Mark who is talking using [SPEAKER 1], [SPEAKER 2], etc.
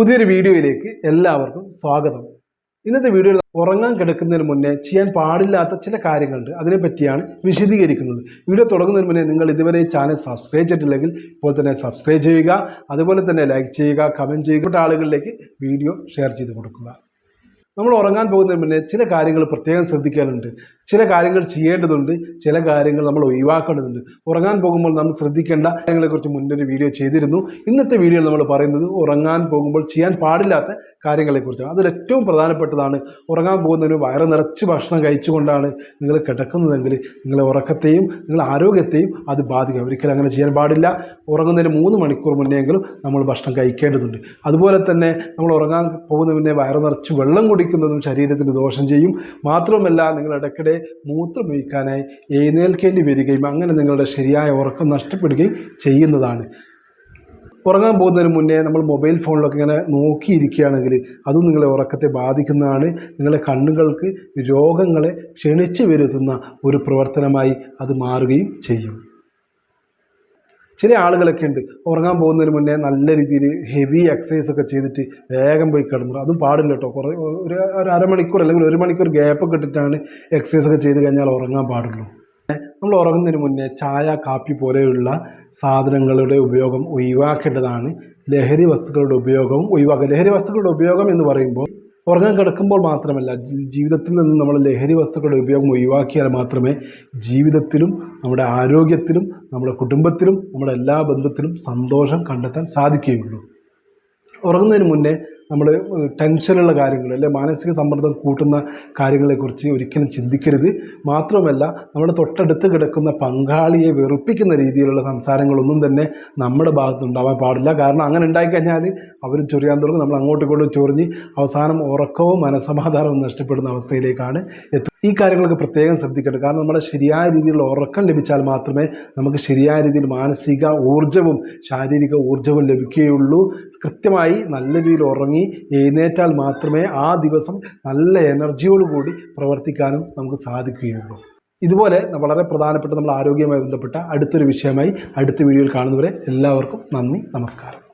[SPEAKER 1] പുതിയൊരു വീഡിയോയിലേക്ക് എല്ലാവർക്കും സ്വാഗതം. ഇന്നത്തെ വീഡിയോയിൽ ഉറങ്ങാൻ കിടക്കുന്നതിന് മുന്നേ ചെയ്യാൻ പാടില്ലാത്ത ചില കാര്യങ്ങളുണ്ട്. അതിനെപ്പറ്റിയാണ് വിശദീകരിക്കുന്നത്. വീഡിയോ തുടങ്ങുന്നതിന് മുന്നേ നിങ്ങൾ ഇതുവരെ ചാനൽ സബ്സ്ക്രൈബ് ചെയ്തിട്ടില്ലെങ്കിൽ ഇപ്പോൾ തന്നെ സബ്സ്ക്രൈബ് ചെയ്യുക അതുപോലെ തന്നെ ലൈക്ക് ചെയ്യുക കമന്റ് ചെയ്യുക. ആളുകളിലേക്ക് വീഡിയോ ഷെയർ ചെയ്ത് കൊടുക്കുക. നമ്മൾ ഉറങ്ങാൻ പോകുന്നതിന് മുന്നേ ചില കാര്യങ്ങൾ പ്രത്യേകം ശ്രദ്ധിക്കാനുണ്ട്. ചില കാര്യങ്ങൾ ചെയ്യേണ്ടതുണ്ട്. ചില കാര്യങ്ങൾ നമ്മൾ ഒഴിവാക്കേണ്ടതുണ്ട്. ഉറങ്ങാൻ പോകുമ്പോൾ നമ്മൾ ശ്രദ്ധിക്കേണ്ട കാര്യങ്ങളെക്കുറിച്ച് മുന്നൊരു വീഡിയോ ചെയ്തിരുന്നു. ഇന്നത്തെ വീഡിയോയിൽ നമ്മൾ പറയുന്നത് ഉറങ്ങാൻ പോകുമ്പോൾ ചെയ്യാൻ പാടില്ലാത്ത കാര്യങ്ങളെക്കുറിച്ചാണ്. അതിൽ ഏറ്റവും പ്രധാനപ്പെട്ടതാണ് ഉറങ്ങാൻ പോകുന്നതിന് വയറ് നിറച്ച് ഭക്ഷണം കഴിച്ചുകൊണ്ടാണ് നിങ്ങൾ കിടക്കുന്നതെങ്കിൽ നിങ്ങളെ ഉറക്കത്തെയും നിങ്ങളുടെ ആരോഗ്യത്തെയും അത് ബാധിക്കും. ഒരിക്കലും അങ്ങനെ ചെയ്യാൻ പാടില്ല. ഉറങ്ങുന്നതിന് മൂന്ന് മണിക്കൂർ മുന്നെങ്കിലും നമ്മൾ ഭക്ഷണം കഴിക്കേണ്ടതുണ്ട്. അതുപോലെ തന്നെ നമ്മൾ ഉറങ്ങാൻ പോകുന്നതിന് മുന്നേ വയറ് നിറച്ച് വെള്ളം കുടിക്കുന്നതും ശരീരത്തിന് ദോഷം ചെയ്യും. മാത്രമല്ല നിങ്ങൾ ഇടയ്ക്കിടെ മൂത്രമൊഴിക്കാനായി എഴുന്നേൽക്കേണ്ടി വരികയും അങ്ങനെ നിങ്ങളുടെ ശരിയായ ഉറക്കം നഷ്ടപ്പെടുകയും ചെയ്യുന്നതാണ്. ഉറങ്ങാൻ പോകുന്നതിന് മുന്നേ നമ്മൾ മൊബൈൽ ഫോണിലൊക്കെ ഇങ്ങനെ നോക്കിയിരിക്കുകയാണെങ്കിൽ അതും നിങ്ങളെ ഉറക്കത്തെ ബാധിക്കുന്നതാണ്. നിങ്ങളെ കണ്ണുകൾക്ക് രോഗങ്ങളെ ക്ഷണിച്ചു വരുത്തുന്ന ഒരു പ്രവർത്തനമായി അത് മാറുകയും ചെയ്യും. ചില ആളുകളൊക്കെ ഉണ്ട്. ഉറങ്ങാൻ പോകുന്നതിന് മുന്നേ നല്ല രീതിയിൽ ഹെവി എക്സസൈസ് ഒക്കെ ചെയ്തിട്ട് വേഗം പോയി കിടന്നു അതും പാടില്ല കേട്ടോ. കുറേ ഒരു ഒരു അരമണിക്കൂർ അല്ലെങ്കിൽ ഒരു മണിക്കൂർ ഗ്യാപ്പൊക്കെ ഇട്ടിട്ടാണ് എക്സസൈസ് ഒക്കെ ചെയ്ത് കഴിഞ്ഞാൽ ഉറങ്ങാൻ പാടുള്ളൂ. നമ്മൾ ഉറങ്ങുന്നതിന് മുന്നേ ചായ കാപ്പി പോലെയുള്ള സാധനങ്ങളുടെ ഉപയോഗം ഒഴിവാക്കേണ്ടതാണ്. ലഹരി വസ്തുക്കളുടെ ഉപയോഗവും ഒഴിവാക്കുക. ലഹരി വസ്തുക്കളുടെ ഉപയോഗം എന്ന് പറയുമ്പോൾ ഉറങ്ങാൻ കിടക്കുമ്പോൾ മാത്രമല്ല ജീവിതത്തിൽ നിന്ന് നമ്മൾ ലഹരി വസ്തുക്കളുടെ ഉപയോഗം ഒഴിവാക്കിയാൽ മാത്രമേ ജീവിതത്തിലും നമ്മുടെ ആരോഗ്യത്തിലും നമ്മുടെ കുടുംബത്തിലും നമ്മുടെ എല്ലാ ബന്ധത്തിലും സന്തോഷം കണ്ടെത്താൻ സാധിക്കുകയുള്ളൂ. ഉറങ്ങുന്നതിന് മുന്നേ നമ്മൾ ടെൻഷനുള്ള കാര്യങ്ങൾ അല്ലെ മാനസിക സമ്മർദ്ദം കൂട്ടുന്ന കാര്യങ്ങളെക്കുറിച്ച് ഒരിക്കലും ചിന്തിക്കരുത്. മാത്രമല്ല നമ്മുടെ തൊട്ടടുത്ത് കിടക്കുന്ന പങ്കാളിയെ വെറുപ്പിക്കുന്ന രീതിയിലുള്ള സംസാരങ്ങളൊന്നും തന്നെ നമ്മുടെ ഭാഗത്ത് ഉണ്ടാവാൻ പാടില്ല. കാരണം അങ്ങനെ ഉണ്ടായിക്കഴിഞ്ഞാൽ അവരും ചൊറിയാൻ തുടങ്ങും. നമ്മൾ അങ്ങോട്ടും ഇങ്ങോട്ടും ചൊറിഞ്ഞ് അവസാനം ഉറക്കവും മനസമാധാനവും നഷ്ടപ്പെടുന്ന അവസ്ഥയിലേക്കാണ് എത്തുന്നത്. ഈ കാര്യങ്ങളൊക്കെ പ്രത്യേകം ശ്രദ്ധിക്കേണ്ടത്. കാരണം നമ്മുടെ ശരിയായ രീതിയിലുള്ള ഉറക്കം ലഭിച്ചാൽ മാത്രമേ നമുക്ക് ശരിയായ രീതിയിൽ മാനസിക ഊർജവും ശാരീരിക ഊർജവും ലഭിക്കുകയുള്ളൂ. കൃത്യമായി നല്ല രീതിയിൽ ഉറങ്ങി എഴുന്നേറ്റാൽ മാത്രമേ ആ ദിവസം നല്ല എനർജിയോടുകൂടി പ്രവർത്തിക്കാനും നമുക്ക് സാധിക്കുകയുള്ളൂ. ഇതുപോലെ വളരെ പ്രധാനപ്പെട്ട നമ്മൾ ആരോഗ്യവുമായി ബന്ധപ്പെട്ട അടുത്തൊരു വിഷയമായി അടുത്ത വീഡിയോയിൽ കാണുന്നവരെ എല്ലാവർക്കും നന്ദി നമസ്കാരം.